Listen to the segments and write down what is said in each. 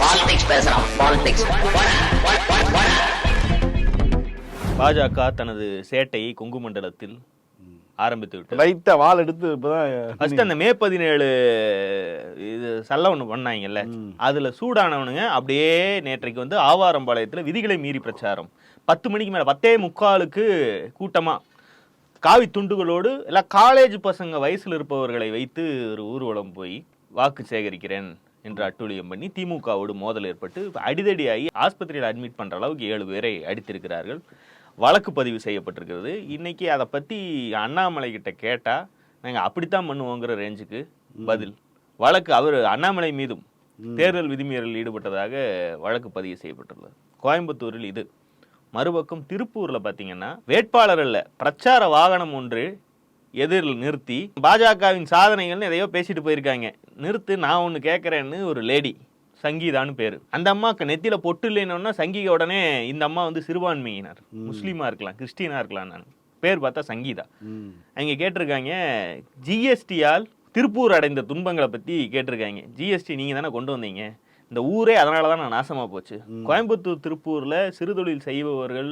Politics பேசுறான் politics பாஜக தனது சேட்டையை கொங்கு மண்டலத்தில் ஆரம்பித்து விட்டது. லைட்டா வால் எடுத்து இப்பதான் ஃபர்ஸ்ட் அந்த மே பதினேழு இது சல்ல ஒண்ணு பண்ணாங்கல்ல அதுல சூடானவனுங்க அப்படியே நேற்றைக்கு வந்து ஆவாரம்பாளையத்துல விதிகளை மீறி பிரச்சாரம். பத்து மணிக்கு மேல பத்தே முக்காலுக்கு கூட்டமா காவி துண்டுகளோடு எல்லாம் காலேஜ் பசங்க வயசுல இருப்பவர்களை வைத்து ஒரு ஊர்வலம் போய் வாக்கு சேகரிக்கிறேன். என்று அட்டூழியம் பண்ணி திமுகவோடு மோதல் ஏற்பட்டு அடிதடியாகி ஆஸ்பத்திரியில் அட்மிட் பண்ற அளவுக்கு ஏழு பேரை அடித்திருக்கிறார்கள். வழக்கு பதிவு செய்யப்பட்டிருக்கிறது. இன்னைக்கு அதை பத்தி அண்ணாமலை கிட்ட கேட்டா நாங்க அப்படித்தான் பண்ணுவோங்கிற ரேஞ்சுக்கு பதில். வழக்கு அவர் அண்ணாமலை மீதும் தேர்தல் விதிமீறலில் ஈடுபட்டதாக வழக்கு பதிவு செய்யப்பட்டுள்ளது. கோயம்புத்தூரில் இது. மறுபக்கம் திருப்பூர்ல பாத்தீங்கன்னா வேட்பாளர் அல்ல பிரச்சார வாகனம் ஒன்று எதிரில் நிறுத்தி பாஜகவின் சாதனைகள்னு எதையோ பேசிட்டு போயிருக்காங்க. நிறுத்து நான் ஒன்று கேட்குறேன்னு ஒரு லேடி சங்கீதான்னு பேர். அந்த அம்மாக்கு நெத்தியில பொட்டு இல்லைன்னா சங்கீத உடனே இந்த அம்மா வந்து சிறுபான்மையினர். முஸ்லீமா இருக்கலாம் கிறிஸ்டினா இருக்கலாம் நான். பேர் பார்த்தா சங்கீதா. அவங்க கேட்டிருக்காங்க ஜிஎஸ்டியால் திருப்பூர் அடைந்த துன்பங்களை பத்தி கேட்டிருக்காங்க. ஜிஎஸ்டி நீங்க தானே கொண்டு வந்தீங்க? இந்த ஊரே அதனால தான் நான் நாசமா போச்சு. கோயம்புத்தூர் திருப்பூர்ல சிறுதொழில் செய்பவர்கள்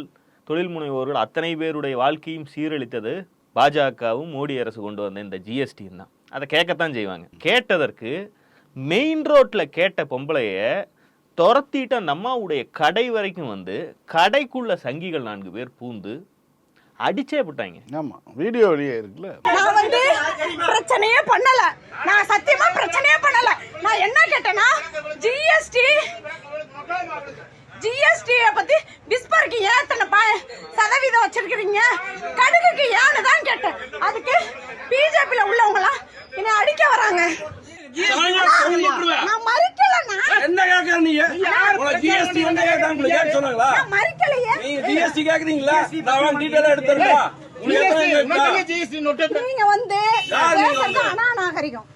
தொழில் முனைவோர்கள் அத்தனை பேருடைய வாழ்க்கையும் சீரழித்தது. பாஜகவும் மோடி அரசு கொண்டு வந்த இந்த ஜிஎஸ்டி தான் அதை கேட்கத்தான் செய்வாங்க. கேட்டதற்கு மெயின் ரோட்ல கேட்ட பொம்பளைய துரத்திட்டு அந்த அம்மாவுடைய கடை வரைக்கும் வந்து கடைக்குள்ள சங்கிகள் நான்கு பேர் பூந்து அடிச்சே விட்டாங்க. ஆமா வீடியோ வெளியே இருக்குல்ல. நான் வந்து பிரச்சனையே பண்ணல. நான் சத்தியமா பிரச்சனையே பண்ணல. நான் என்ன கேட்டேன்னா ஜிஎஸ்டி ஜிஎஸ்டி பத்தி விஸ்பருக்கு ஏன் இத்தனை ப- சதவீதம் வச்சிருக்கிறீங்க. கடுகுக்கு ஏன்னு தான் கேட்டேன். அதுக்கு பிஜேபியில உள்ளவங்களாம் என்னை அடிக்க வராங்க. நான் மறுக்கலண்ணா என்ன கேக்குற நீங்க ஜிஎஸ்டி என்ன கேக்குறாங்க கேட்க சொன்னாங்களா? நான் மறுக்கலையே. நீங்க ஜிஎஸ்டி கேக்குறீங்களா? நான் டீடைலா எடுத்துறேன் நீங்க வந்து? அநாகரிகம்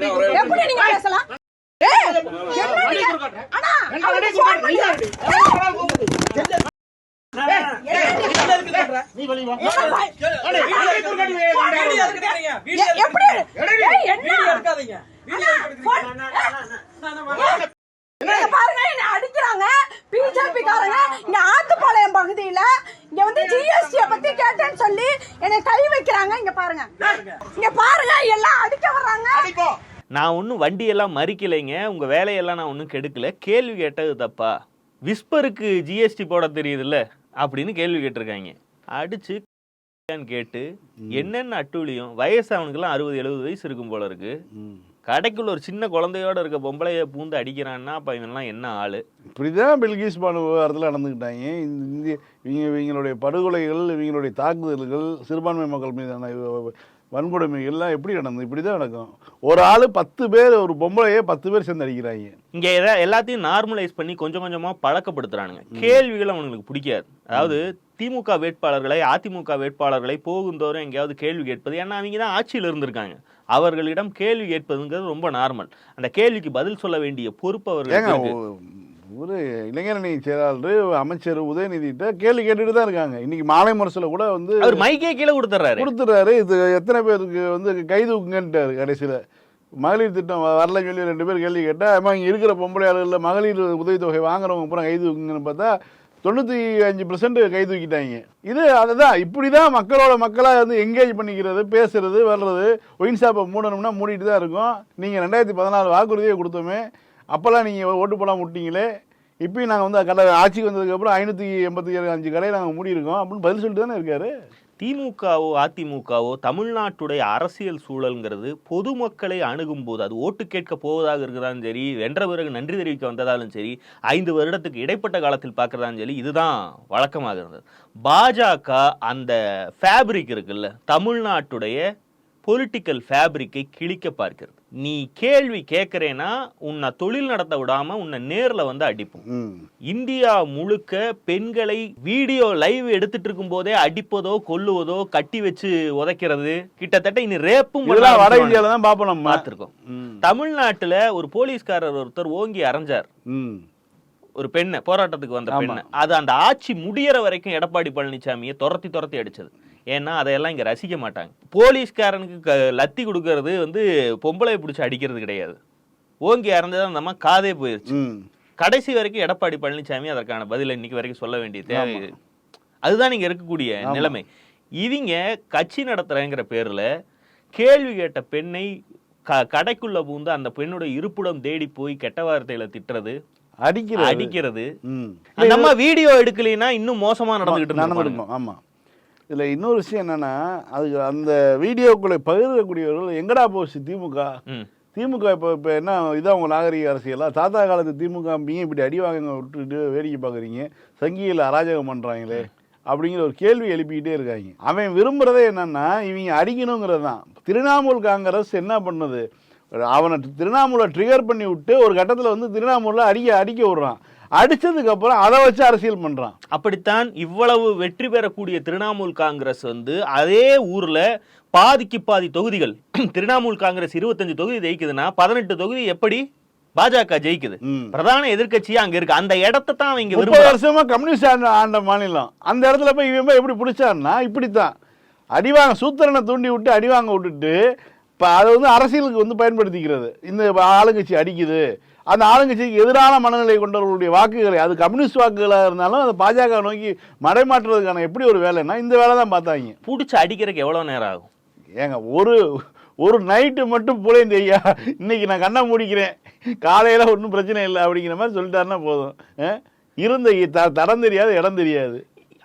பேத்து. எப்படி நீங்க பேசலாம்? அடிக்கிறாங்க பிஜேபி காரங்க இங்க ஆத்துப்பாளையம் பகுதியில இங்க வந்து ஜிஎஸ்டி பத்தி கேட்டேன்னு சொல்லி என்னை கை வைக்கிறாங்க இங்க பாருங்க இங்க பாருங்க எல்லாம் அடிக்க வர்றாங்க. நான் ஒன்றும் வண்டியெல்லாம் மறிக்கலைங்க உங்கள் வேலையெல்லாம் நான் ஒன்றும் கெடுக்கல. கேள்வி கேட்டது தப்பா? விஸ்பருக்கு ஜிஎஸ்டி போட தெரியுதுல்ல? அப்படின்னு கேள்வி கேட்டிருக்காங்க. அடிச்சு கேட்டு என்னென்ன அட்டூழியம்? வயசு அவனுக்குலாம் அறுபது எழுபது வயசு இருக்கும் போல இருக்கு. கடைக்குள்ள ஒரு சின்ன குழந்தையோட இருக்க பொம்பளைய பூந்து அடிக்கிறான்னா அப்ப இவன்லாம் என்ன ஆளு? இப்படிதான் பில்கிஸ் பானு விவகாரத்தில் நடந்துக்கிட்டாங்க. இந்த இந்திய இவங்க இவங்களுடைய படுகொலைகள் இவங்களுடைய தாக்குதல்கள் சிறுபான்மை மக்கள் மீதான இவ- வன்கொடுமைகள் எல்லாம் எப்படி நடந்தது? இப்படி தான் நடக்கும். ஒரு ஆள் பத்து பேர் ஒரு பொம்பளையே பத்து பேர் சேர்ந்து அடிக்கிறாங்க. இங்க எதா- எல்லாத்தையும் நார்மலைஸ் பண்ணி கொஞ்சம் கொஞ்சமா பழக்கப்படுத்துறானுங்க. கேள்விகள் அவனுங்களுக்கு பிடிக்காது. அதாவது திமுக வேட்பாளர்களை அதிமுக வேட்பாளர்களை போகுந்தோறும் எங்கேயாவது கேள்வி கேட்பது. ஏன்னா அவங்க தான் ஆட்சியில் இருந்திருக்காங்க. அவர்களிடம் கேள்வி கேட்பதுங்கிறது ரொம்ப நார்மல் அந்த கேள்விக்கு பதில் சொல்ல வேண்டிய பொறுப்பு. ஒ- ஒரு இளைஞரணி செயலாளர் அமைச்சர் உதயநிதிட்ட கேள்வி கேட்டுட்டு தான் இருக்காங்க. இன்னைக்கு மாலை முரசில் கூட வந்து அவர் மைக்கே கீழே கொடுத்துறாரு கொடுத்துறாரு இது எத்தனை பேருக்கு வந்து கைதூக்குங்கன்ட்டாரு கடைசியில். மகளிர் திட்டம் வ- வரலன்னு சொல்லி ரெண்டு பேர் கேள்வி கேட்டால் அம்மா இங்கே இருக்கிற பொம்பளை ஆளுகளில் மகளிர் உதவித்தொகை வாங்குறவங்க பூரா கைதூக்குங்கன்னு பார்த்தா தொண்ணூற்றி அஞ்சு பர்சன்ட் கை தூக்கிட்டாங்க இது அதுதான். இப்படி தான் மக்களோட மக்களாக வந்து எங்கேஜ் பண்ணிக்கிறது பேசுறது வர்றது. ஒயின் ஷாப்பை மூடணும்னா மூடிட்டு தான் இருக்கும். நீங்கள் ரெண்டாயிரத்தி பதினாலு வாக்குறுதியை கொடுத்தோமே அப்போல்லாம் நீங்கள் ஓட்டு போடாமல் விட்டீங்களே இப்பயும் நாங்கள் வந்து கடை ஆட்சிக்கு வந்ததுக்கப்புறம் ஐநூற்றி எண்பத்தி ஏழு அஞ்சு கடையை நாங்கள் மூடியிருக்கோம். அப்படின்னு பதில் சொல்லிட்டு தானே இருக்காரு? திமுகவோ அதிமுகவோ தமிழ்நாட்டுடைய அரசியல் சூழல்ங்கிறது பொதுமக்களை அணுகும் போது அது ஓட்டு கேட்க போவதாக இருக்கிறதாலும் சரி வென்ற பிறகு நன்றி தெரிவிக்க வந்ததாலும் சரி ஐந்து வருடத்துக்கு இடைப்பட்ட காலத்தில் பார்க்குறதாலும் சரி இதுதான் வழக்கமாக இருந்தது. பாஜக அந்த ஃபேப்ரிக் இருக்குல்ல தமிழ்நாட்டுடைய பொலிட்டிக்கல் ஃபேப்ரிக்கை கிழிக்க பார்க்கிறது. நீ கேள்வி கேட்கறேன்னா உன்னை தொழில் நடத்த விடாம உன்னை நேர்ல வந்து அடிப்போம். இந்தியா முழுக்க பெண்களை வீடியோ லைவ் எடுத்துட்டு இருக்கும் போதே அடிப்பதோ கொல்லுவதோ கட்டி வச்சு உதைக்கிறது கிட்டத்தட்ட இனி ரேப்பும் வட இந்தியாவில் தான் பார்ப்போம் நம்ம. பார்த்திருக்கோம். தமிழ்நாட்டுல ஒரு போலீஸ்காரர் ஒருத்தர் ஓங்கி அரைஞ்சார். ஒரு பெண்ணை போராட்டத்துக்கு வந்த. பெண்ணை. அது அந்த ஆட்சி முடியற வரைக்கும் எடப்பாடி பழனிசாமியை துரத்தி துரத்தி அடிச்சது. ஏன்னா அதையெல்லாம் இங்க ரசிக்க மாட்டாங்க. போலீஸ்காரனுக்கு க- லத்தி கொடுக்கறது வந்து பொம்பளை பிடிச்சி அடிக்கிறது கிடையாது. ஓங்கி இறந்தது அந்த அம்மா காதே போயிருச்சு. கடைசி வரைக்கும் எடப்பாடி பழனிசாமி அதற்கான பதிலை இன்னைக்கு வரைக்கும் சொல்ல வேண்டிய தேவை அதுதான் நீங்க இருக்கக்கூடிய நிலைமை. இவங்க கட்சி நடத்துறேங்கிற பேர்ல கேள்வி கேட்ட பெண்ணை க கடைக்குள்ள பூந்து அந்த பெண்ணோட இருப்பிடம் தேடி போய் கெட்ட வார்த்தையில திட்டுறது அடிக்கிறது. அடிக்கிறது. ம். அந்த அம்மா வீடியோ எடுக்கலைன்னா இன்னும் மோசமா நடந்துகிட்டு. நடந்திருக்கும். ஆமாம் இதில் இன்னொரு விஷயம் என்னன்னா அதுக்கு அந்த வீடியோக்குள்ளே பகிரக்கூடியவர்கள் எங்கடா போச்சு திமுக. திமுக இப்போ இப்போ என்ன இதான் உங்கள் நாகரிக அரசியலா? தாத்தா காலத்து திமுக மீன் இப்படி அடி வாங்க விட்டுட்டு வேடிக்கை பார்க்குறீங்க சங்கியில் அராஜகம் பண்ணுறாங்களே அப்படிங்கிற ஒரு கேள்வி எழுப்பிக்கிட்டே இருக்காங்க. அவன் விரும்புகிறதே என்னன்னா இவங்க அடிக்கணுங்கிறது தான். திரிணாமுல் காங்கிரஸ் என்ன பண்ணுது? அவனை திரிணாமுலை ட்ரிகர் பண்ணி விட்டு ஒரு கட்டத்தில் வந்து திரிணாமுலில் அடிக்க அடிக்க விடுறான். அடிச்சதுக்கு அப்புறம் அதை வச்சு அரசியல் பண்ணுறான் அப்படித்தான் இவ்வளவு வெற்றி பெறக்கூடிய திரிணாமுல் காங்கிரஸ் வந்து அதே ஊர்ல பாதிக்கு பாதி தொகுதிகள் திரிணாமுல் காங்கிரஸ் இருபத்தஞ்சு தொகுதி ஜெயிக்குதுன்னா பதினெட்டு தொகுதி எப்படி பாஜக ஜெயிக்குது. பிரதான எதிர்க்கட்சியா அங்க இருக்கு? அந்த இடத்தை தான் அவங்க முப்பது வருஷமா கம்யூனிஸ்ட் ஆண்ட மாநிலம். அந்த இடத்துல போய் இவன் எப்படி பிடிச்சான்னா இப்படித்தான். அடிவாங்க சூத்திரனை தூண்டி விட்டு அடிவாங்க விட்டுட்டு இப்போ அதை வந்து அரசியலுக்கு வந்து பயன்படுத்திக்கிறது. இந்த ஆளுங்கட்சி அடிக்குது. அந்த ஆளுங்கட்சிக்கு எதிரான மனநிலை கொண்டவர்களுடைய வாக்குகளை அது கம்யூனிஸ்ட் வாக்குகளாக இருந்தாலும் அதை பாஜக நோக்கி மடைமாற்றுறதுக்கான எப்படி ஒரு வேலைன்னா இந்த வேலை தான் பார்த்தாங்க. புடிச்சு அடிக்கிறதுக்கு எவ்வளவு நேரம் ஆகும்? ஏங்க ஒரு ஒரு நைட்டு மட்டும் புலையும் ஐயா இன்னைக்கு நான் கண்ணை மூடிக்கிறேன். காலையில் ஒன்றும் பிரச்சனை இல்லை அப்படிங்கிற மாதிரி சொல்லிட்டாருன்னா போதும்? இருந்த த தரம் தெரியாது இடம் தெரியாது.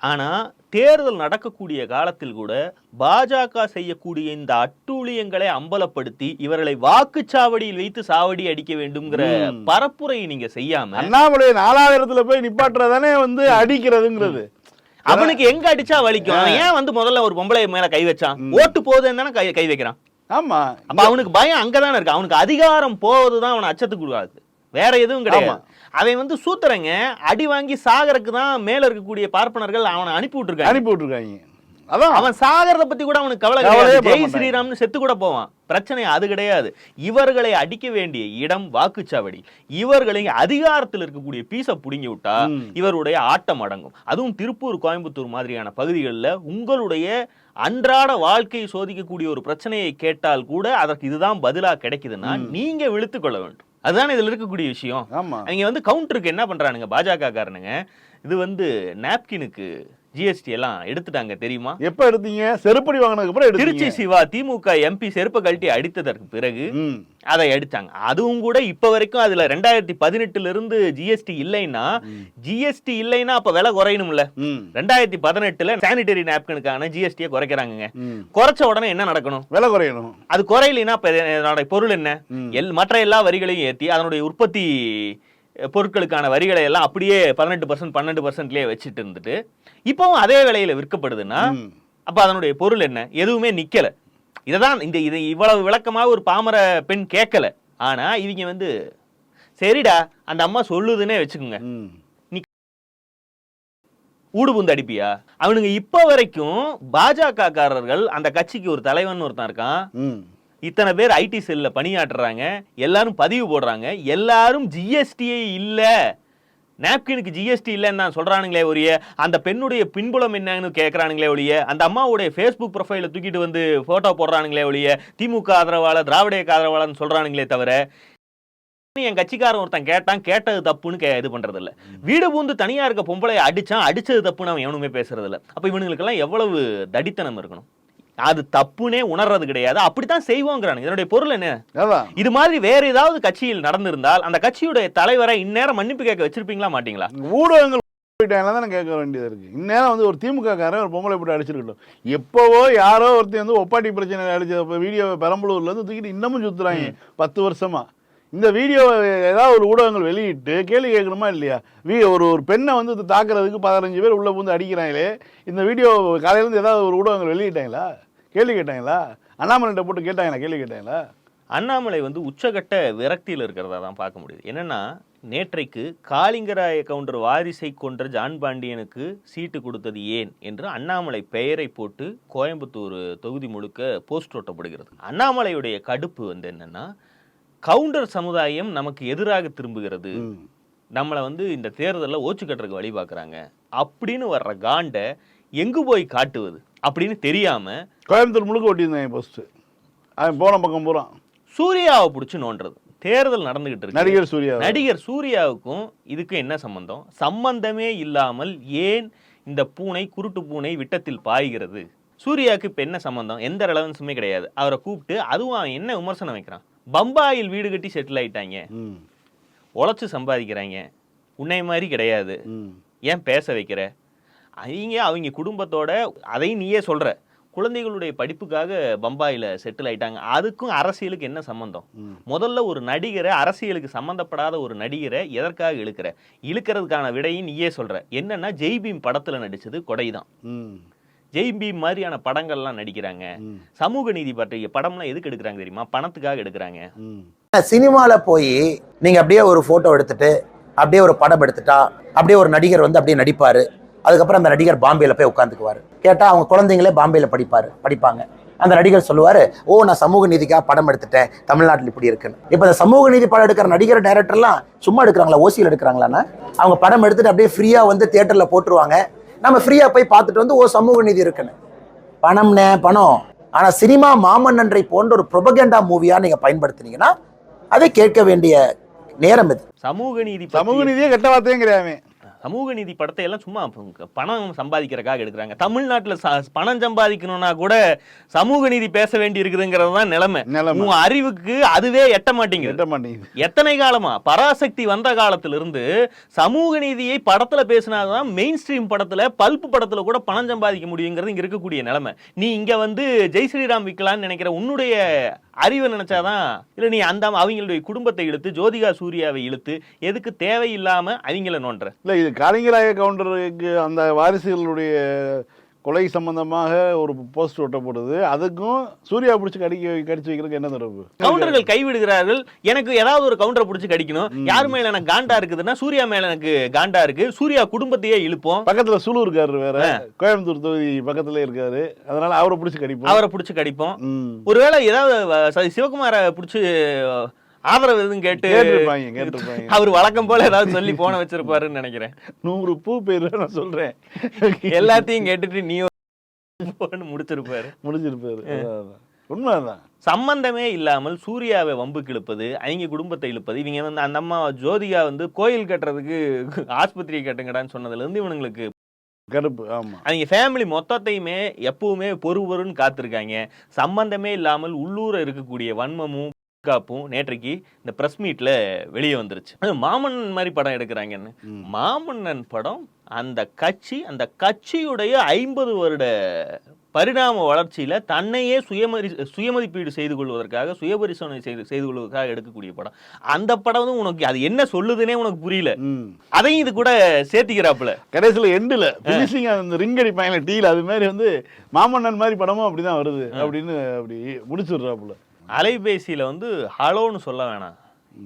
ஆனா தேர்தல் நடக்கக்கூடிய காலத்தில் கூட பாஜக செய்யக்கூடிய இந்த அட்டூழியங்களை அம்பலப்படுத்தி இவர்களை வாக்குச்சாவடியில் வைத்து சாவடி அடிக்க வேண்டும்ங்கிற. பரப்புரையை நீங்க செய்யாம அண்ணாமலை நாலாயிரத்துல போய் நிப்பாட்டுறதானே வந்து அடிக்கிறதுங்கிறது. அவனுக்கு எங்க அடிச்சா வலிக்கும்? ஏன் வந்து முதல்ல ஒரு பொம்பளை மேல கை வச்சான்? ஓட்டு போகுதுன்னு தானே கை கை வைக்கிறான்? ஆமா. அப்ப அவனுக்கு பயம் அங்கதானே இருக்கு. அவனுக்கு அதிகாரம் போவதுதான் அவனை அச்சத்துக்கு விடுவாது வேற எதுவும் கிடையாது. அவன் வந்து சூத்திரங்க. அடி வாங்கி சாகறதுக்கு தான் மேல இருக்கக்கூடிய பார்ப்பனர்கள் அவனை அனுப்பி விட்டுருக்காங்க. அனுப்பி விட்டுருக்காங்க. அதான். அவன் சாகறத பத்தி கூட அவனுக்கு கவலை கிடையாது. ஜெய். ஸ்ரீராம்னு செத்து கூட போவான். பிரச்சனை அது கிடையாது. இவர்களை அடிக்க வேண்டிய இடம் வாக்குச்சாவடி. இவர்களை அதிகாரத்தில் இருக்கக்கூடிய பீச புடுங்கி விட்டா. இவருடைய ஆட்டம் அடங்கும். அதுவும் திருப்பூர் கோயம்புத்தூர் மாதிரியான பகுதிகளில் உங்களுடைய அன்றாட வாழ்க்கையை சோதிக்கக்கூடிய ஒரு பிரச்சனையை கேட்டால் கூட அதற்கு இதுதான் பதிலா கிடைக்குதுன்னா நீங்க விழுத்துக் கொள்ள வேண்டும். அதுதான் இதுல இருக்கக்கூடிய விஷயம். ஆமா. அவங்க வந்து கவுண்டருக்கு என்ன பண்றானுங்க? பாஜக காரனுங்க இது வந்து நாப்கினுக்கு ஜிஎஸ்டி எல்லாம் எடுத்துட்டாங்க தெரியுமா? எப்ப எடுத்தீங்க? செருப்படி வாங்கினதுக்கு அப்புறம் திருச்சி சிவா திமுக எம்பி செருப்பை கழட்டி அடித்ததற்கு பிறகு. அதை அடிச்சாங்க. அதுவும் கூட இப்ப வரைக்கும் அதுல ரெண்டாயிரத்தி பதினெட்டுல இருந்து ஜிஎஸ்டி இல்லைன்னா ஜிஎஸ்டி இல்லைன்னா அப்ப விலை குறையணும்ல. ரெண்டாயிரத்தி பதினெட்டுல சானிட்டரி நாப்கினுக்கான ஜிஎஸ்டியை குறைக்கிறாங்க. குறைச்ச உடனே என்ன நடக்கணும்? விலை குறையணும். அது குறையலைன்னா இப்ப இதனுடைய பொருள் என்ன. எல் மற்ற எல்லா வரிகளையும் ஏத்தி அதனுடைய உற்பத்தி பொருட்களுக்கான வரிகளை எல்லாம் அப்படியே பதினெட்டு பர்சன்ட் பன்னெண்டு பர்சன்ட்லயே வச்சுட்டு இருந்துட்டு இப்பவும் அதே விலையில விற்கப்படுதுன்னா. அப்ப அதனுடைய பொருள் என்ன எதுவுமே நிக்கல இததான் இந்த இது இவ்வளவு விளக்கமாக ஒரு பாமர பெண் கேட்கல ஆனா இவங்க வந்து சரிடா அந்த அம்மா சொல்லுதுன்னே வச்சுக்கோங்க ம். ஊடு புந்து அடிப்பியா அவனுங்க இப்ப வரைக்கும் பாஜக காரர்கள் அந்த கட்சிக்கு ஒரு தலைவன் ஒருத்தன் இருக்கான். இத்தனை பேர் ஐடி செல்ல பணியாற்றுறாங்க எல்லாரும் பதிவு போடுறாங்க எல்லாரும் ஜிஎஸ்டியே இல்ல. நாப்கினுக்கு ஜிஎஸ்டி இல்லைன்னு தான் சொல்றானுங்களே ஒழிய அந்த பெண்ணுடைய பின்புலம் என்னன்னு கேட்கறானுங்களே ஒழிய அந்த அம்மாவுடைய ஃபேஸ்புக் ப்ரொஃபைல தூக்கிட்டு வந்து போட்டோ போடுறானுங்களே ஒழிய திமுக ஆதரவாளர் திராவிட இயக்க ஆதரவாளர்னு சொல்றானுங்களே தவிர என் கட்சிக்காரன் ஒருத்தன் கேட்டான் கேட்டது தப்புன்னு கே இது பண்றது இல்ல வீடு பூந்து தனியா இருக்க பொம்பளைய அடிச்சான் அடிச்சது தப்புன்னு அவன் எவனுமே பேசுறது இல்ல அப்ப இவனுங்களுக்கெல்லாம் எவ்வளவு தடித்தனம் இருக்கணும்? அது தப்புனே உணர்றது கிடையாது. அப்படித்தான் செய்வோங்கிறானுங்க. இதனுடைய பொருள் என்ன? இது மாதிரி வேற ஏதாவது கட்சியில் நடந்திருந்தால் அந்த கட்சியுடைய தலைவரை இந்நேரம் மன்னிப்பு கேட்க வச்சிருப்பீங்களா மாட்டீங்களா? ஊடகங்கள் போயிட்டாங்களா கேட்க வேண்டியது இருக்கு இந்நேரம் வந்து ஒரு திமுக காரன் ஒரு பொம்பளை போட்டு அடிச்சிருக்கட்டும். எப்போவோ யாரோ ஒருத்தன் வந்து ஒப்பாட்டி பிரச்சனை அடிச்ச வீடியோ பெரம்பலூர்ல இருந்து தூக்கிட்டு இன்னமும் சுத்துறாங்க. பத்து வருஷமா. இந்த வீடியோ ஏதாவது ஒரு ஊடகங்கள் வெளியிட்டு கேள்வி கேட்கணுமா இல்லையா? வீ ஒரு ஒரு பெண்ணை வந்து இது தாக்குறதுக்கு பதினஞ்சு பேர் உள்ளே பூந்து அடிக்கிறாங்களே இந்த வீடியோ காலையிலேருந்து ஏதாவது ஒரு ஊடகங்கள் வெளியிட்டாங்களா? கேள்வி கேட்டாங்களா? அண்ணாமலைகிட்ட போட்டு கேட்டாங்களா? கேள்வி கேட்டாங்களா? அண்ணாமலை வந்து உச்சகட்ட விரக்தியில் இருக்கிறதா தான் பார்க்க முடியுது. என்னன்னா நேற்றைக்கு காளிங்கராய கவுண்டர் வாரிசை கொன்ற ஜான் பாண்டியனுக்கு சீட்டு கொடுத்தது ஏன் என்று அண்ணாமலை பெயரை போட்டு கோயம்புத்தூர் தொகுதி முழுக்க போஸ்ட் ஓட்டப்படுகிறது. அண்ணாமலையுடைய கடுப்பு வந்து என்னென்னா கவுண்டர் சமுதாயம் நமக்கு எதிராக திரும்புகிறது. நம்மளை வந்து இந்த தேர்தலில் ஓச்சு கட்டுறதுக்கு வழி பார்க்குறாங்க அப்படின்னு வர்ற காண்டை எங்கு போய் காட்டுவது? அப்படின்னு தெரியாம கோயம்புத்தூர் முழுக்க ஒட்டியிருந்தாங்க போஸ்ட்டு அவன் போன பக்கம் போகிறான் சூர்யாவை பிடிச்சி நோண்டுறது. தேர்தல் நடந்துகிட்டு இருக்கு. நடிகர் சூர்யா. நடிகர் சூர்யாவுக்கும் இதுக்கு என்ன சம்பந்தம்? சம்பந்தமே இல்லாமல் ஏன் இந்த பூனை குருட்டு பூனை விட்டத்தில் பாய்கிறது? சூர்யாவுக்கு இப்ப என்ன சம்பந்தம்? எந்த ரெலவன்ஸுமே கிடையாது. அவரை கூப்பிட்டு அதுவும் அவன் என்ன விமர்சனம் வைக்கிறான்? பம்பாயில் வீடு கட்டி செட்டில் ஆயிட்டாங்க. உழைச்சு சம்பாதிக்கிறாங்க. உன்னை மாதிரி கிடையாது. ஏன் பேச வைக்கிற? அவங்க அவங்க குடும்பத்தோட அதையும் நீயே சொல்ற. குழந்தைகளுடைய படிப்புக்காக பம்பாயில செட்டில் ஆயிட்டாங்க. அதுக்கும் அரசியலுக்கு என்ன சம்பந்தம்? ம். முதல்ல ஒரு நடிகரை அரசியலுக்கு சம்பந்தப்படாத ஒரு நடிகரை எதற்காக இழுக்கிற? இழுக்கிறதுக்கான விடையும் நீயே சொல்ற. என்னன்னா ஜெய்பீம் படத்துல நடிச்சது கொடைதான். ம். ஜெய்பீம் மாதிரியான படங்கள்லாம் நடிக்கிறாங்க. சமூக நீதி பற்றிய படம்லாம் எதுக்கு எடுக்கிறாங்க தெரியுமா? பணத்துக்காக எடுக்கிறாங்க. ம். சினிமால போய் நீங்க அப்படியே ஒரு போட்டோ எடுத்துட்டு அப்படியே ஒரு படம் எடுத்துட்டா அப்படியே ஒரு நடிகர் வந்து அப்படியே நடிப்பாரு. அதுக்கப்புறம் அந்த நடிகர் பாம்பேல போய் உட்காந்துக்குவாரு. கேட்டா அவங்க குழந்தைங்களே பாம்பேல படிப்பாரு படிப்பாங்க. அந்த நடிகர் சொல்லுவாரு ஓ நான் சமூக நீதிக்காக படம் எடுத்துட்டேன். தமிழ்நாட்டில் இப்படி இருக்குன்னு. இப்போ இந்த சமூக நீதி படம் எடுக்கிற நடிகர் டைரக்டர்லாம் சும்மா எடுக்கிறாங்களா? ஓசியில் எடுக்கிறாங்களாண்ணா? அவங்க படம் எடுத்துட்டு அப்படியே ஃப்ரீயா வந்து தியேட்டர்ல போட்டுருவாங்க. நம்ம ஃப்ரீயா போய் பார்த்துட்டு வந்து ஓ சமூக நீதி இருக்குன்னு. பணம்னே பணம். ஆனா சினிமா மாமன்னன்றை போன்ற ஒரு ப்ரொபகேண்டா மூவியா நீங்க பயன்படுத்துனீங்கன்னா அதை கேட்க வேண்டிய நேரம் இது. சமூக நீதி சமூக நீதியே கெட்ட வார்த்தையும் கிடையாமே சமூக நீதி படத்தை எல்லாம் சும்மா பணம் சம்பாதிக்கிறதுக்காக எடுக்கிறாங்க. தமிழ்நாட்டுல பணம் சம்பாதிக்கணும்னா கூட சமூக நீதி பேச வேண்டி இருக்குதுங்கிறது தான் நிலைமை. நிலைமை. உன் அறிவுக்கு அதுவே எட்ட மாட்டேங்குது. கெட்ட மாட்டேங்குது. எத்தனை காலமா? பராசக்தி வந்த காலத்துல இருந்து சமூக நீதியை படத்துல பேசினாதான் மெயின் ஸ்ட்ரீம் படத்துல பல்ப் படத்துல கூட பணம் சம்பாதிக்க முடியுங்கிறது இங்க இருக்கக்கூடிய நிலைமை. நீ இங்க வந்து ஜெய் ஸ்ரீராம் விக்கலாம்னு நினைக்கிற உன்னுடைய அறிவை நினைச்சாதான் இல்ல நீ அந்த அவங்களுடைய குடும்பத்தை இழுத்து ஜோதிகா சூர்யாவை இழுத்து எதுக்கு தேவையில்லாம அவங்கள நோன்ற இல்லை இது கலைஞராய கவுண்டருக்கு அந்த வாரிசுகளுடைய கொலை சம்பந்தமாக ஒரு போஸ்ட் ஒட்டப்படுது அதுக்கும் சூர்யா பிடிச்சி கடிக்க கடிச்சு வைக்கிறதுக்கு என்ன தொடர்பு? கவுண்டர்கள் கைவிடுகிறார்கள். எனக்கு ஏதாவது ஒரு கவுண்டரை பிடிச்சி கடிக்கணும். யார் மேல எனக்கு காண்டா இருக்குதுன்னா சூர்யா மேல எனக்கு காண்டா இருக்கு. சூர்யா குடும்பத்தையே இழுப்போம். பக்கத்துல சுலு இருக்காரு வேற. கோயம்புத்தூர் தொகுதி பக்கத்துல இருக்காரு. அதனால அவரை பிடிச்சி கடிப்போம். அவரை பிடிச்சி கடிப்போம். ஒருவேளை ஏதாவது சிவகுமாரை பிடிச்சி ஆதரவு எதுவும் கேட்டு அவர் வழக்கம் போல ஏதாவது சொல்லி போன வச்சிருப்பாருன்னு நினைக்கிறேன். நூறு பூ பேர் நான் சொல்றேன். எல்லாத்தையும் கேட்டுட்டு நீ முடிச்சிருப்பாரு. அதான். உண்மைதான். சம்பந்தமே இல்லாமல் சூர்யாவை வம்புக்கு இழுப்பது அவங்க குடும்பத்தை இழுப்பது இவங்க வந்து அந்த அம்மா ஜோதிகா வந்து கோயில் கட்டுறதுக்கு ஆஸ்பத்திரி கட்டுங்கடான்னு சொன்னதுல இருந்து இவனுங்களுக்கு கடுப்பு ஆமா. அவங்க ஃபேமிலி மொத்தத்தையுமே எப்பவுமே பொறு பொறுன்னு காத்திருக்காங்க. சம்பந்தமே இல்லாமல் உள்ளூர இருக்கக்கூடிய வன்மமும் காப்பும் நேற்றைக்கு இந்த பிரஸ் மீட்ல வெளியே வந்துருச்சு. மாமன்னன் மாதிரி படம் எடுக்கிறாங்கன்னு. மாமன்னன் படம் அந்த கட்சி அந்த கட்சியுடைய ஐம்பது வருட பரிணாம வளர்ச்சியில தன்னையே சுயமதி சுயமதிப்பீடு செய்து கொள்வதற்காக சுயபரிசோதனை செய்து செய்து கொள்வதற்காக எடுக்கக்கூடிய படம். அந்த படம் வந்து உனக்கு அது என்ன சொல்லுதுன்னே உனக்கு புரியல. அதையும் இது கூட சேர்த்திக்கிறாப்புல. கடைசியில் எண்டில் ஃபினிஷிங் அந்த ரிங் அடிப்பாங்களே டீல அது மாதிரி வந்து மாமன்னன் மாதிரி படமும் அப்படிதான் வருது அப்படின்னு அப்படி முடிச்சுடுறாப்புல. அலைபேசியில வந்து ஹலோன்னு சொல்ல வேணாம்.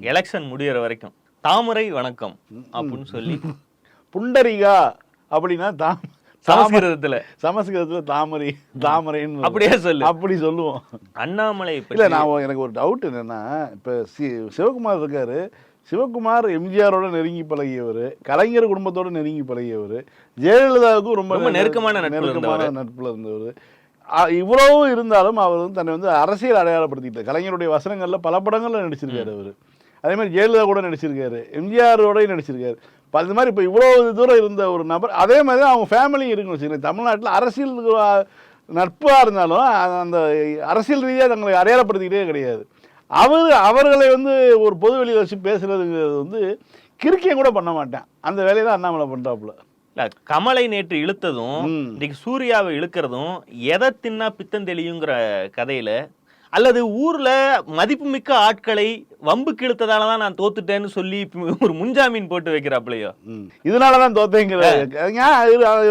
எலெக்ஷன் முடியற வரைக்கும். தாமரை வணக்கம். அப்படின்னு சொல்லி. புண்டரிகா அப்படின்னா தாம் சமஸ்கிருதத்துல. சமஸ்கிருதத்துல தாமரை தாமரைன்னு அப்படியே சொல்லு. அப்படி சொல்லுவோம். அண்ணாமலை இல்ல நான் எனக்கு ஒரு டவுட் என்னன்னா இப்ப சி சிவகுமார் இருக்காரு. சிவகுமார் எம்ஜிஆரோட நெருங்கி பழகியவர். கலைஞர் குடும்பத்தோட நெருங்கி பழகியவர். ஜெயலலிதாவுக்கும் ரொம்ப ரொம்ப நெருக்கமான நெருக்கமான. நட்புல இருந்தவர். இவ்வளவு இருந்தாலும் அவர் வந்து தன்னை வந்து அரசியல் அடையாளப்படுத்திட்டார் கலைஞருடைய வசனங்கள்ல பல படங்கள்ல நடிச்சிருக்காரு அவர். அதே மாதிரி ஜெயலலிதா கூட நடிச்சிருக்காரு. எம்ஜிஆரோடய நடிச்சிருக்காரு. இப்ப அது மாதிரி இப்போ இவ்வளோ தூரம் இருந்த ஒரு நபர் அதே மாதிரி தான் அவங்க ஃபேமிலி இருக்குன்னு வச்சுக்கோங்க தமிழ்நாட்டில் அரசியல் நட்பாக இருந்தாலும் அந்த அரசியல் ரீதியாக தங்களை அடையாளப்படுத்திக்கிட்டே கிடையாது. அவர் அவர்களை வந்து ஒரு பொது வெளியில் வச்சு பேசுறதுங்கிறது வந்து கிறுக்கியம் கூட பண்ண மாட்டேன். அந்த வேலையை தான் அண்ணாமலை பண்ணுறாப்புல இல்ல, கமலை நேற்று இழுத்ததும். இன்னைக்கு சூர்யாவை இழுக்கிறதும் எதை தின்னா பித்தம் தெளியுங்கிற கதையில அல்லது ஊர்ல மதிப்புமிக்க ஆட்களை வம்புக்கு இழுத்ததால தான் நான் தோத்துட்டேன்னு சொல்லி ஒரு முன்ஜாமீன் போட்டு வைக்கிறாப்புலையோ ம். இதனால தான் தோத்தேங்கிற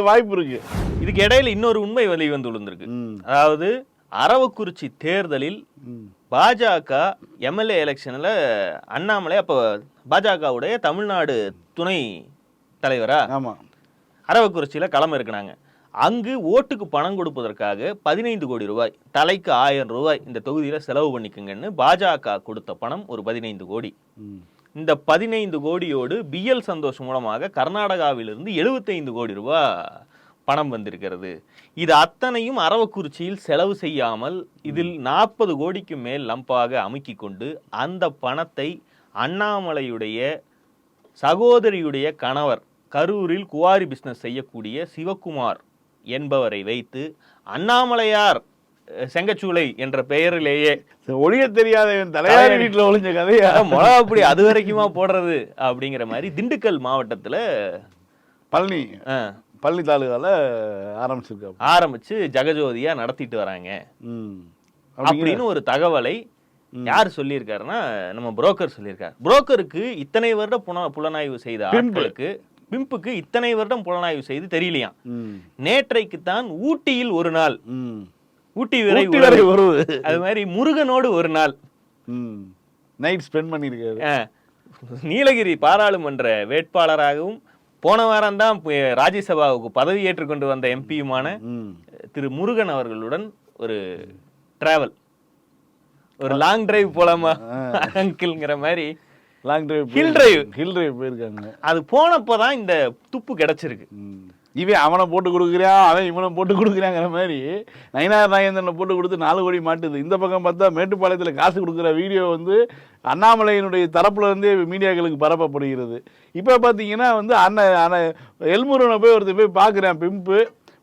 வாய்ப்பு இருக்கு இதுக்கு இடையில இன்னொரு உண்மை வெளி வந்து விழுந்திருக்கு. அதாவது அரவக்குறிச்சி தேர்தலில். பாஜக எம்எல்ஏ எலெக்ஷன்ல அண்ணாமலை அப்போ பாஜகவுடைய தமிழ்நாடு துணை தலைவரா அரவக்குறிச்சியில் களம் இருக்கிறாங்க அங்கு ஓட்டுக்கு பணம் கொடுப்பதற்காக பதினைந்து கோடி ரூபாய் தலைக்கு ஆயிரம் ரூபாய் இந்த தொகுதியில் செலவு பண்ணிக்கங்கன்னு பாஜக கொடுத்த பணம் ஒரு பதினைந்து கோடி. இந்த பதினைந்து கோடியோடு பிஎல் சந்தோஷ் மூலமாக கர்நாடகாவிலிருந்து எழுபத்தைந்து கோடி ரூபாய் பணம் வந்திருக்கிறது. இது அத்தனையும் அரவக்குறிச்சியில் செலவு செய்யாமல் இதில் நாற்பது கோடிக்கு மேல் லம்பாக அமுக்கிக் கொண்டு அந்த பணத்தை அண்ணாமலையுடைய சகோதரியுடைய கணவர் கரூரில் குவாரி பிசினஸ் செய்யக்கூடிய சிவகுமார் என்பவரை வைத்து அண்ணாமலையார் செங்கச்சூளை என்ற பெயரிலேயே ஒழிய தெரியாத தலையாரி வீட்டுல ஒளிஞ்ச கதையா? மிளகா பொடி அது வரைக்குமா போடுறது அப்படிங்கிற மாதிரி திண்டுக்கல் மாவட்டத்துல பழனி பழனி தாலுகால ஆரம்பிச்சிருக்காரு ஆரம்பிச்சு ஜெகஜோதியா நடத்திட்டு வராங்க. அப்படின்னு ஒரு தகவலை யார் சொல்லியிருக்காருன்னா நம்ம புரோக்கர் சொல்லியிருக்காரு. புரோக்கருக்கு இத்தனை வருடம் புன புலனாய்வு செய்த ஆட்களுக்கு பிம்புக்கு இத்தனை வருடம் புலனாய்வு செய்து தெரியலையாம். நேற்றைக்கு தான் ஊட்டியில் ஒரு நாள். ஊட்டி வரை உறவு அது மாதிரி முருகனோடு ஒரு நாள். நைட் ஸ்பெண்ட் பண்ணியிருக்காரு. நீலகிரி பாராளுமன்ற வேட்பாளராகவும் போன வாரம் தான் ராஜ்யசபாவுக்கு பதவி ஏற்றுக்கொண்டு வந்த எம்பியுமான திரு முருகன் அவர்களுடன் ஒரு டிராவல் ஒரு லாங் டிரைவ் போலாமா அங்கிள்ங்கிற மாதிரி. Long drive Hill drive. Hill drive போயிருக்காங்க. அது போனப்பதான் இந்த துப்பு கிடைச்சிருக்கு. இவன் அவனை போட்டு கொடுக்குறான் அவன் இவனை போட்டு கொடுக்குறாங்கிற மாதிரி நயினார் நாகேந்திரனை போட்டு கொடுத்து நாலு கோடி மாட்டுது. இந்த பக்கம் பார்த்தா மேட்டுப்பாளையத்தில் காசு கொடுக்குற வீடியோ வந்து அண்ணாமலையினுடைய தரப்புல இருந்தே மீடியாக்களுக்கு பரப்பப்படுகிறது. இப்போ பார்த்தீங்கன்னா வந்து அண்ணன் அண்ணன் எல்முருகனை போய் ஒருத்தர் போய் பார்க்குறேன் பிம்பு.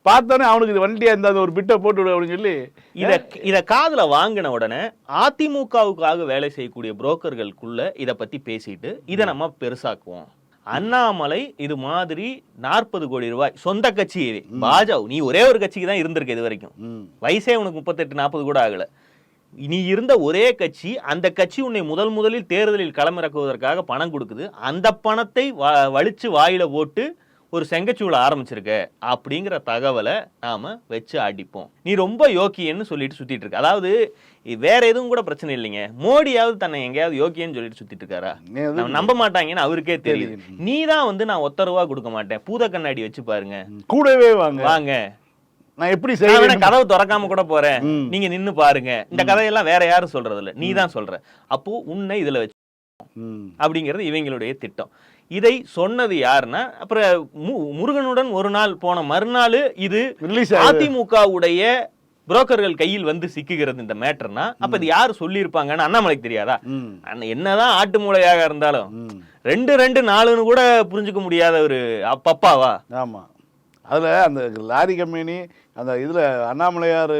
பார்த்தோன்னே அவனுக்கு இது வண்டியா இருந்தா ஒரு பிட்டை போட்டு விடு அப்படின்னு சொல்லி இத இத காதுல வாங்கின உடனே அதிமுகவுக்காக வேலை செய்யக்கூடிய புரோக்கர்களுக்குள்ள இத பத்தி பேசிட்டு இதை நம்ம பெருசாக்குவோம். அண்ணாமலை இது மாதிரி நாற்பது கோடி ரூபாய் சொந்த கட்சி பாஜக நீ ஒரே ஒரு கட்சிக்கு தான் இருந்திருக்க இது வரைக்கும். வயசே உனக்கு முப்பத்தெட்டு நாற்பது கூட ஆகல. நீ இருந்த ஒரே கட்சி அந்த கட்சி உன்னை முதல் முதலில் தேர்தலில் களமிறக்குவதற்காக பணம் கொடுக்குது. அந்த பணத்தை வலிச்சு வாயில போட்டு ஒரு செங்கச்சூளை ஆரம்பிச்சிருக்க அப்படிங்கிற தகவலை நாம வச்சு அடிப்போம். நீ ரொம்ப யோக்கியன்னு சொல்லிட்டு சுத்திட்டு இருக்க. அதாவது வேற எதுவும் கூட பிரச்சனை இல்லைங்க. மோடியாவது தன்னை எங்கேயாவது யோக்கியன்னு சொல்லிட்டு சுத்திட்டு இருக்காரா? நம்ப மாட்டாங்கன்னு அவருக்கே தெரியுது. நீ தான் வந்து நான் ஒத்த ரூபா கொடுக்க மாட்டேன். பூத கண்ணாடி வச்சு பாருங்க. கூடவே வாங்க. வாங்க. நான் எப்படி செய்வேன் கதவு திறக்காம கூட போறேன். நீங்க நின்னு பாருங்க. இந்த கதையெல்லாம் வேற யாரும் சொல்றது இல்ல நீ தான் சொல்ற. அப்போ உன்னை இதுல வச்சு அப்படிங்கிறது இவங்களுடைய திட்டம். இதை சொன்னது யாருன்னா அப்புறம் முருகனுடன் ஒரு நாள் போன மறுநாள் இது அதிமுகவுடைய புரோக்கர்கள் கையில் வந்து சிக்குகிறது இந்த மேட்டர்னா அப்ப இது யாரு சொல்லியிருப்பாங்கன்னு அண்ணாமலைக்கு தெரியாதா? என்னதான் ஆட்டு மூளையாக இருந்தாலும் ரெண்டு ரெண்டு நாலுன்னு கூட புரிஞ்சுக்க முடியாத ஒரு பப்பாவா? ஆமாம் அதில் அந்த லாரி கம்பெனி அந்த இதில் அண்ணாமலையார்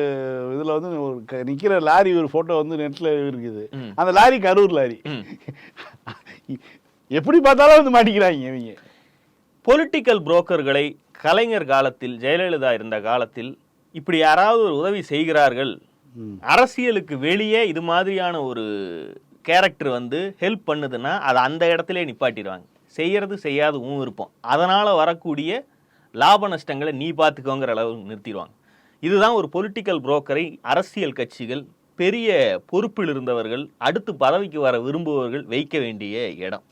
இதில் வந்து ஒரு நிக்கிற லாரி ஒரு ஃபோட்டோ வந்து நெட்டில் இருக்குது. அந்த லாரி கரூர் லாரி. எப்படி பார்த்தாலும் வந்து மாட்டிக்கிறாங்க இவங்க. பொலிட்டிக்கல் புரோக்கர்களை கலைஞர் காலத்தில் ஜெயலலிதா இருந்த காலத்தில் இப்படி யாராவது ஒரு உதவி செய்கிறார்கள். அரசியலுக்கு வெளியே இது மாதிரியான ஒரு கேரக்டர் வந்து ஹெல்ப் பண்ணுதுன்னா அதை அந்த இடத்துல நிப்பாட்டிடுவாங்க. செய்யறது செய்யாது உன் விருப்பம் அதனால வரக்கூடிய லாப நஷ்டங்களை நீ பார்த்துக்கோங்கிற அளவு நிறுத்திடுவாங்க. இதுதான் ஒரு பொலிட்டிக்கல் புரோக்கரை அரசியல் கட்சிகள் பெரிய பொறுப்பில் இருந்தவர்கள் அடுத்து பதவிக்கு வர விரும்புபவர்கள் வைக்க வேண்டிய இடம்.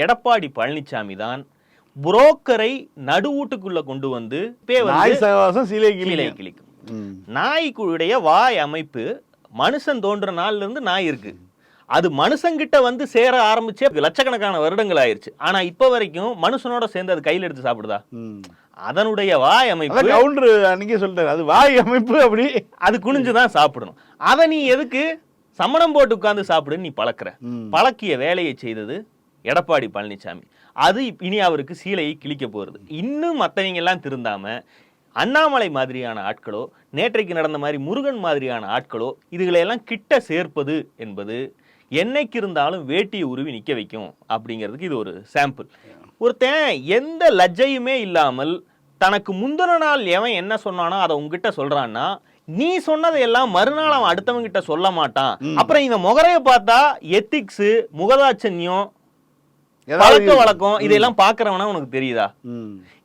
எடப்பாடி பழனிசாமி தான் புரோக்கரை நடுவூட்டுக்குள்ள கொண்டு வந்து சீலை நாய்க்குடைய வாய் அமைப்பு மனுஷன் தோன்ற நாள்ல இருந்து நாய் இருக்கு. அது மனுஷங்கிட்ட வந்து சேர ஆரம்பிச்சே லட்சக்கணக்கான வருடங்கள் ஆயிருச்சு. ஆனா இப்ப வரைக்கும் மனுஷனோட சேர்ந்து அது கையில எடுத்து சாப்பிடுதா? அதனுடைய வாய் அமைப்பு கவுண்டர் அன்னைக்கே சொல்லிட்டாரு. அது வாய் அமைப்பு அப்படி. அது குனிஞ்சுதான் சாப்பிடணும். அதை நீ எதுக்கு? சமணம் போட்டு உட்கார்ந்து சாப்பிடுன்னு நீ பழக்கிற. பழக்கிய வேலையை செய்தது எடப்பாடி பழனிசாமி. அது இனி அவருக்கு சீலையை கிழிக்க போறது. இன்னும் மத்தவங்க எல்லாம் திருந்தாம அண்ணாமலை மாதிரியான ஆட்களோ நேற்றைக்கு நடந்த மாதிரி முருகன் மாதிரியான ஆட்களோ இதுகளையெல்லாம் கிட்ட சேர்ப்பது என்பது என்னைக்கு இருந்தாலும் வேட்டியை உருவி நிக்க வைக்கும் அப்படிங்கிறதுக்கு இது ஒரு சாம்பிள் ஒருத்தன் எந்த லஜ்ஜையுமே இல்லாமல் தனக்கு முந்தின நாள் எவன் என்ன சொன்னானோ அதை உங்ககிட்ட சொல்றான்னா நீ சொன்னதையெல்லாம் மறுநாள் அவன் அடுத்தவங்க கிட்ட சொல்ல மாட்டான். அப்புறம் இவன் முகரைய பார்த்தா எத்திக்ஸ் முகதாட்சண்யம் பழக்க வழக்கம் இதெல்லாம் பாக்குறவனா உனக்கு தெரியுதா.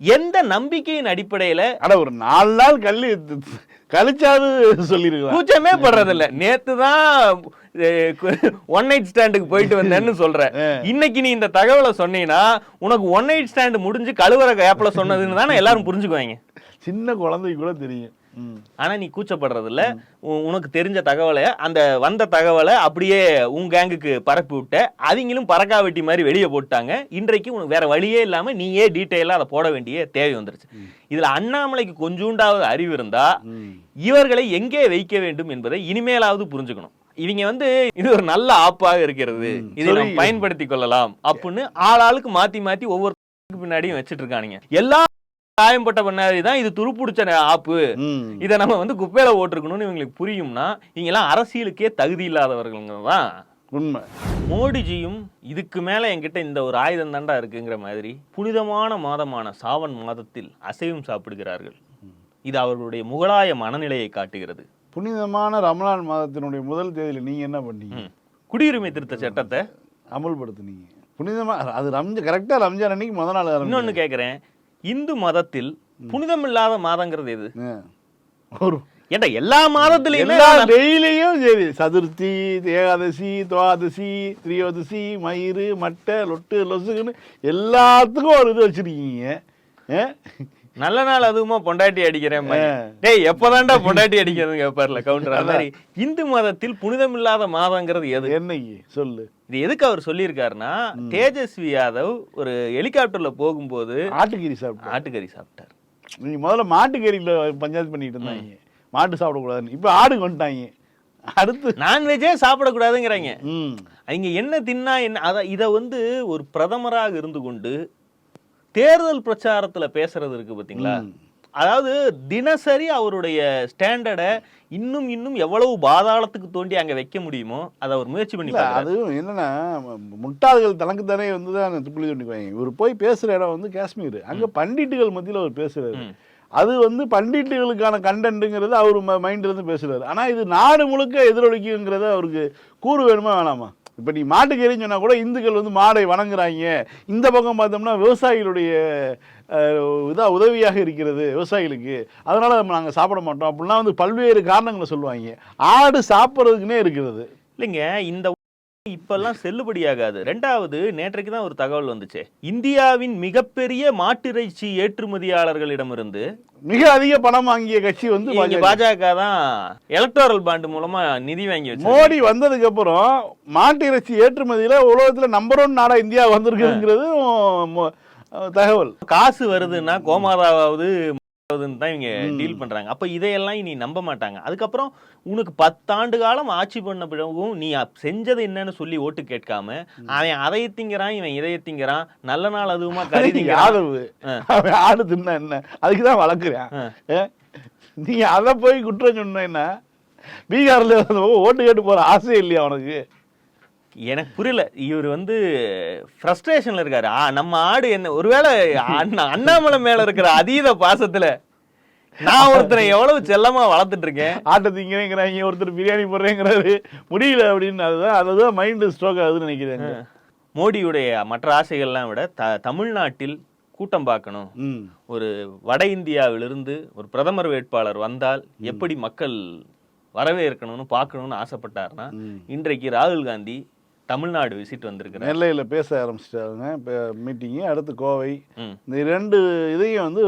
எந்த நம்பிக்கையின் அடிப்படையில அட ஒரு நாலு நாள் கல்லி கழிச்சாது சொல்லிருக்கலாம். கூச்சமே படுறதில்ல. நேத்து தான் ஒன் நைட் ஸ்டாண்டுக்கு போயிட்டு வந்தேன்னு சொல்ற. இன்னைக்கு நீ இந்த தகவலை சொன்னீங்கன்னா உனக்கு ஒன் நைட் ஸ்டாண்ட் முடிஞ்சு கழுவுற கேப்ல சொன்னதுன்னு தானே எல்லாரும் புரிஞ்சுக்குவாங்க. சின்ன குழந்தைக்கு கூட தெரியும். ஆனா நீ கூச்சப்படுறது இல்ல உ- உனக்கு தெரிஞ்ச தகவலை அந்த வந்த தகவலை அப்படியே உன் கேங்குக்கு பரப்பி விட்ட அவங்களும் பறக்கா வெட்டி மாதிரி வெளியே போட்டாங்க இன்றைக்கு உனக்கு வேற வழியே இல்லாம நீயே டீட்டெயிலா அதை போட வேண்டிய தேவை வந்துருச்சு. இதுல அண்ணாமலைக்கு கொஞ்சூண்டாவது அறிவு இருந்தா இவர்களை எங்கே வைக்க வேண்டும் என்பதை இனிமேலாவது புரிஞ்சுக்கணும். இவங்க வந்து இது ஒரு நல்ல ஆப்பாக இருக்கிறது. இதை பயன்படுத்தி கொள்ளலாம் அப்படின்னு ஆளாளுக்கு மாத்தி மாத்தி ஒவ்வொரு பின்னாடியும் வச்சிட்டு இருக்கானுங்க. எல்லா காயம்பட்ட பண்ணாரி தான் இது துருப்புடிச்ச ஆப்பு. இதை நம்ம வந்து குப்பையில ஓட்டிருக்கணும்னு இவங்களுக்கு புரியும்னா இவங்கெல்லாம் அரசியலுக்கே தகுதி இல்லாதவர்கள் தான் உண்மை. மோடிஜியும் இதுக்கு மேல என்கிட்ட இந்த ஒரு ஆயுதம் தாண்டா இருக்குங்கிற மாதிரி புனிதமான மாதமான சாவன் மாதத்தில் அசைவம் சாப்பிடுகிறார்கள். இது அவர்களுடைய முகலாய மனநிலையை காட்டுகிறது. புனிதமான ரமலான் மாதத்தினுடைய முதல் தேதியில நீங்க என்ன பண்ணீங்க. குடியுரிமை திருத்த சட்டத்தை அமல்படுத்துனீங்க. புனிதமா அது ரம்ஜான் கரெக்டா ரம்ஜான் அன்னைக்கு முத நாள். இன்னொன்னு கேக்குறேன். இந்து மதத்தில் புனிதம் இல்லாத மாதங்கிறது எது. ஒரு ஏன்டா எல்லா மாதத்திலயுமே எல்லா டெய்லியும் சரி சதுர்த்தி ஏகாதசி துவாதசி திரியோதசி மயிறு மட்டை லொட்டு லொசுக்குன்னு எல்லாத்துக்கும் ஒரு இது வச்சிருக்கீங்க ஆ? நல்ல நாள் அதுவுமா பொண்டாட்டி அடிக்கிறேன். டேய் எப்பதான்டா பொண்டாட்டி அடிக்கிறது கேட்பார்ல கவுண்டர் அது மாதிரி. இந்து மதத்தில் புனிதம் இல்லாத மாதங்கிறது எது? என்னைக்கு சொல்லு. இது எதுக்கு அவர் சொல்லியிருக்காருன்னா தேஜஸ்வி யாதவ் ஒரு ஹெலிகாப்டர்ல போகும்போது ஆட்டுக்கறி சாப்பிட்டு ஆட்டுக்கறி சாப்பிட்டார். நீ முதல்ல மாட்டுக்கறியில பஞ்சாயத்து பண்ணிட்டு இருந்தாங்க. மாட்டு சாப்பிடக்கூடாதுன்னு. இப்போ ஆடு கொண்டுட்டாங்க. அடுத்து. நான்வெஜ்ஜே சாப்பிடக்கூடாதுங்கிறாங்க. அவங்க என்ன தின்னா என்ன அத இதை வந்து ஒரு பிரதமராக இருந்து கொண்டு தேர்தல் பிரச்சாரத்துல பேசுறது இருக்கு பாத்தீங்களா? அதாவது தினசரி அவருடைய ஸ்டாண்டர்டை இன்னும் இன்னும் எவ்வளவு பாதாளத்துக்கு தோண்டி அங்க வைக்க முடியுமோ அதை அவர் முயற்சி பண்ணி இல்ல பார்க்கறாரு. அது என்னன்னா முட்டாள்கள் தனக்கு தானே வந்து தான் துப்புளி தோண்டிக்குவாங்க இவர் போய் பேசுற இடம் வந்து காஷ்மீர். அங்க பண்டிட்டுகள் மத்தியில அவர் பேசுறாரு. அது வந்து பண்டிட்டுகளுக்கான கண்டென்ட்டுங்கிறது அவர் மைண்ட்ல இருந்து பேசுறாரு. ஆனா இது நாடு முழுக்க எதிரொலிக்குங்கிறத அவருக்கு கூறு வேணுமா வேணாமா? இப்போ நீ மாட்டுக்கறின்னு சொன்னால் கூட இந்துக்கள் வந்து மாடை வணங்குறாங்க. இந்த பக்கம் பார்த்தோம்னா விவசாயிகளுடைய இதாக உதவியாக இருக்கிறது விவசாயிகளுக்கு. அதனால் நம்ம நாங்கள் சாப்பிட மாட்டோம். அப்படிலாம் வந்து பல்வேறு காரணங்களை சொல்லுவாங்க. ஆடு சாப்பிட்றதுக்குன்னே இருக்கிறது. இல்லைங்க இந்த இப்பெல்லாம் செல்லுபடியாகாது ரெண்டாவது நேற்றைக்கு தான் ஒரு தகவல் வந்துச்சு. இந்தியாவின் மிகப்பெரிய மாட்டிறைச்சி ஏற்றுமதியாளர்களிடமிருந்து மிக அதிக பணம் வாங்கிய கட்சி வந்து பாஜக. தான் எலக்டோரல் பாண்ட் மூலமா நிதி வாங்கி வச்சு மோடி வந்ததுக்கு அப்புறம் மாட்டு இறைச்சி ஏற்றுமதியில உலகத்துல நம்பர் ஒன் நாடா இந்தியா வந்திருக்குங்கிறது தகவல். காசு வருதுன்னா ஆகுதுன்னு தான் இவங்க டீல் பண்றாங்க. அப்ப இதையெல்லாம் இனி நம்ப மாட்டாங்க. அதுக்கப்புறம் உனக்கு பத்தாண்டு காலம் ஆட்சி பண்ண பிறகும் நீ செஞ்சது என்னன்னு சொல்லி ஓட்டு கேட்காம அவன் அதை திங்கிறான் இவன் இதைய திங்கிறான் நல்ல நாள் அதுவுமா கருதி அவன் ஆடு தின்னா என்ன? அதுக்கு தான் வளர்க்குறேன்? நீ அதை போய் குற்றம் சொன்னா பீகார்ல ஓட்டு கேட்டு போற ஆசை இல்லையா உனக்கு? எனக்கு புரியல. இவர் வந்து ஃப்ரஸ்ட்ரேஷன்ல இருக்காரு. ஆ, நம்ம ஆடு என்ன ஒருவேளை அண்ணா அண்ணாமலை மேல இருக்கிற அதீத பாசத்துல நான் ஒருத்தரை எவ்வளவு செல்லமா வளர்த்துட்டு இருக்கேன் ஆட்டை திங்கிறேங்கிறாங்க ஒருத்தர் பிரியாணி போடுறேங்கிறாரு. முடியல அப்படின்னு அதுதான் அதுதான் மைண்டு ஸ்ட்ரோக் ஆகுதுன்னு நினைக்கிறேன். மோடியுடைய மற்ற ஆசைகள்லாம் விட த தமிழ்நாட்டில் கூட்டம் பார்க்கணும். ஒரு வட இந்தியாவிலிருந்து ஒரு பிரதமர் வேட்பாளர் வந்தால் எப்படி மக்கள் வரவேற்கணும்னு பார்க்கணும்னு ஆசைப்பட்டாருன்னா இன்றைக்கு ராகுல் காந்தி தமிழ்நாடு விசிட் வந்திருக்கிறார். நெல்லையில பேச ஆரம்பிச்சிட்டாங்க மீட்டிங்கு அடுத்து கோவை. இந்த ரெண்டு இதையும் வந்து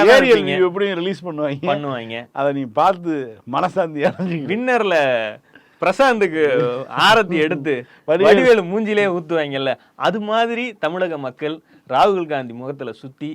ஏரியல். வியூ எப்படியும் ரிலீஸ் பண்ணுவாங்க. பண்ணுவாங்க. அதை நீ பார்த்து மனசாந்தி வின்னர்ல பிரசாந்துக்கு ஆரத்தி எடுத்து வடிவேலு. மூஞ்சிலே ஊத்துவாங்கல்ல. அது மாதிரி தமிழக மக்கள் ராகுல் காந்தி முகத்துல சுத்தி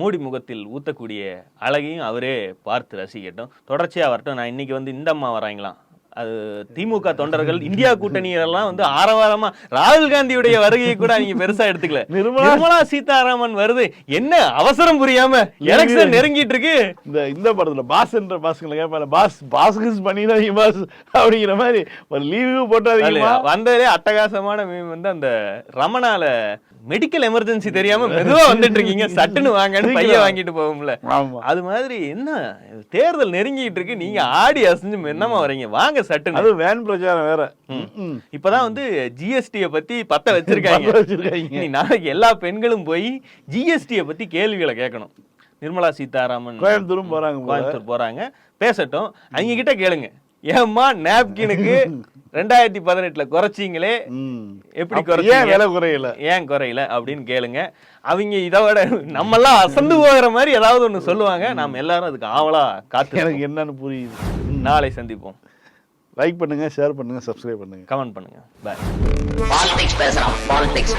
மோடி முகத்தில் ஊத்தக்கூடிய அழகையும் அவரே பார்த்து ரசிக்கட்டும். தொடர்ச்சியா வரட்டும். நான் இன்னைக்கு வந்து இந்த அம்மா வராங்களாம். அது திமுக தொண்டர்கள் இந்தியா கூட்டணியெல்லாம் வந்து ஆரவாரமா ராகுல் காந்தியுடைய வருகையை கூட நீங்க பெருசா எடுத்துக்கல. நிர்மலா- சீதாராமன் வருது. என்ன அவசரம் புரியாம எலெக்ஷன் நெருங்கிட்டு இருக்கு. இந்த இந்த படத்துல பாஸ் என்ற பாஸ்களை கேட்பாரு பாஸ் பாஸ்க்கு பண்ணிடாதீங்க பாஸ் அப்படிங்கிற மாதிரி ஒரு லீவு போட்டாதீங்கம்மா. அதுல வந்ததுலே அட்டகாசமான மீம் வந்து அந்த ரமணால மெடிக்கல் எமர்ஜென்சி தெரியாம மெதுவா வந்துட்டு இருக்கீங்க சட்டுன்னு வாங்கன்னு பைய வாங்கிட்டு போகும்ல அது மாதிரி என்ன? தேர்தல் நெருங்கிட்டு இருக்கு. நீங்க ஆடி அசைஞ்சு என்னமா வரீங்க? வாங்க சட்டுன்னு. அது வேன் பிரச்சாரம் வேற. இப்பதான் வந்து ஜிஎஸ்டிய பத்தி பத்த வச்சிருக்காங்க. நாளைக்கு எல்லா பெண்களும் போய் ஜிஎஸ்டிய பத்தி கேள்விகளை கேட்கணும். நிர்மலா சீதாராமன் கோயம்புத்தூரும் போறாங்க. கோயம்புத்தூர் போறாங்க. பேசட்டும். அவங்க கிட்ட கேளுங்க. ஏம்மா நாப்கினுக்கு ரெண்டாயிரத்தி பதினெட்டுல குறைச்சிங்களே. ம். எப்படி குறைச்சீங்க? விலை குறையல? ஏன் குறையல அப்படின்னு கேளுங்க. அவங்க இதை விட நம்மெல்லாம் அசந்து போகிற மாதிரி ஏதாவது ஒண்ணு சொல்லுவாங்க. நாம எல்லாரும் அதுக்கு ஆவலா காத்து எனக்கு என்னன்னு புரியுது. நாளை சந்திப்போம். லைக் பண்ணுங்க ஷேர் பண்ணுங்க சப்ஸ்கிரைப் பண்ணுங்க. கமெண்ட் பண்ணுங்க. பாய் பாலிடிக்ஸ் பேசுறான் பாலிடிக்ஸ்